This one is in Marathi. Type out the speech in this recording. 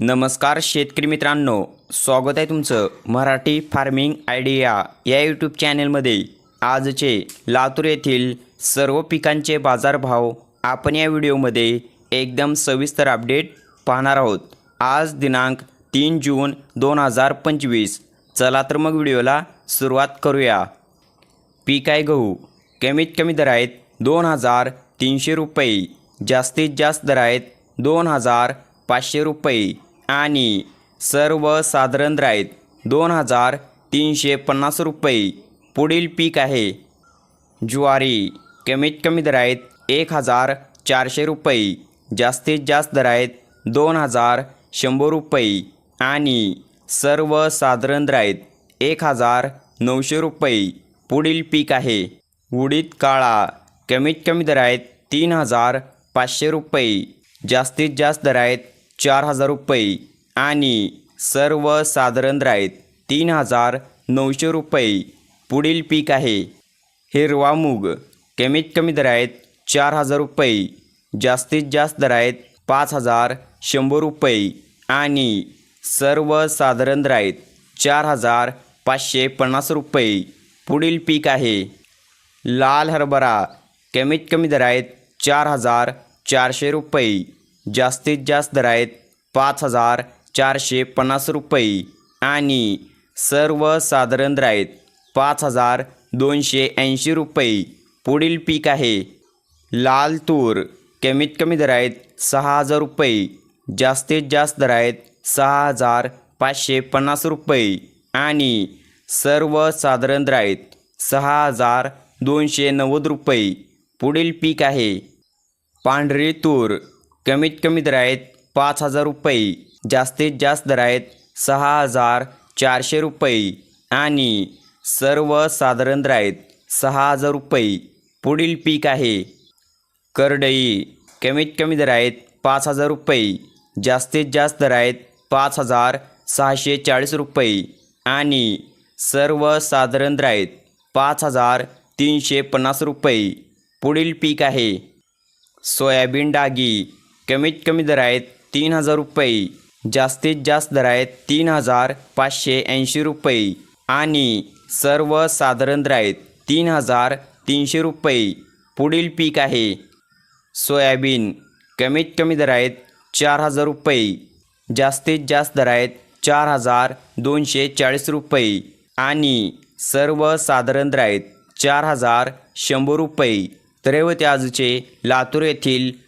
नमस्कार शेतकरी मित्रांनो स्वागत आहे तुमचं मराठी फार्मिंग आयडिया या यूट्यूब चॅनलमध्ये. आजचे लातूर येथील सर्व पिकांचे बाजारभाव आपण या व्हिडिओमध्ये एकदम सविस्तर अपडेट पाहणार आहोत. आज दिनांक तीन जून दोन हजार पंचवीस. चला तर मग व्हिडिओला सुरुवात करूया. पीक आहे गहू. कमीत कमी दर आहेत दोन हजार तीनशे रुपये. जास्तीत जास्त दर आहेत दोन हजार पाचशे रुपये. आणि सर्वसाधारण साधारण आहेत दोन हजार तीनशे पन्नास रुपये पुढील पीक आहे. ज्वारी कमीत कमी दर आहेत एक हजार चारशे रुपये जास्तीत जास्त दर आहेत दोन हजार शंभर रुपये आणि सर्वसाधारण साधारण आहेत एक हजार नऊशे रुपये पुढील पीक आहे. उडीद काळा कमीत कमी दर आहेत तीन हजार पाचशे रुपये जास्तीत जास्त दर आहेत चार हजार रुपये आणि सर्वसाधारण साधारण आहेत तीन हजार नऊशे रुपये. पुढील पीक आहे. हिरवा मूग. कमीत कमी दर आहेत चार हजार रुपये. जास्तीत जास्त दर आहेत पाच हजार शंभर रुपये. आणि सर्वसाधारण साधारण आहेत चार हजार पाचशे पन्नास रुपये. पुढील पीक आहे. लाल हरभरा. कमीत कमी दर आहेत चार हजार चारशे रुपये. जास्तीत जास्त दर आहेत पाच हजार चारशे पन्नास रुपये आणि सर्वसाधारण दर आहेत पाच हजार दोनशे ऐंशी रुपये. पुढील पीक आहे. लाल तूर. कमीत कमी दर आहेत सहा हजार रुपये. जास्तीत जास्त दर आहेत सहा हजार पाचशे पन्नास रुपये आणि सर्वसाधारण दर आहेत सहा हजार दोनशे नव्वद रुपये. पुढील पीक आहे. पांढरी तूर. कमीत कमी दर आहेत पाच हजार रुपये जास्तीत जास्त दर आहेत सहा हजार चारशे रुपये आणि सर्वसाधारण दर आहेत सहा हजार रुपये पुढील पीक आहे. करडई कमीत कमी दर आहेत पाच हजार रुपये जास्तीत जास्त दर आहेत पाच हजार सहाशे चाळीस रुपये आणि सर्वसाधारण दर आहेत पाच हजार तीनशे पन्नास रुपये पुढील पीक आहे. सोयाबीन डागी कमीत कमी दर आहेत तीन हजार रुपये जास्तीत जास्त दर आहेत तीन हजार पाचशे ऐंशी रुपये आणि सर्वसाधारण दर आहेत तीन हजार तीनशे रुपये पुढील पीक आहे. सोयाबीन कमीत कमी दर आहेत चार हजार रुपये जास्तीत जास्त दर आहेत चार हजार दोनशे चाळीस रुपये आणि सर्वसाधारण दर आहेत चार हजार शंभर रुपये. तर आजचे लातूर येथील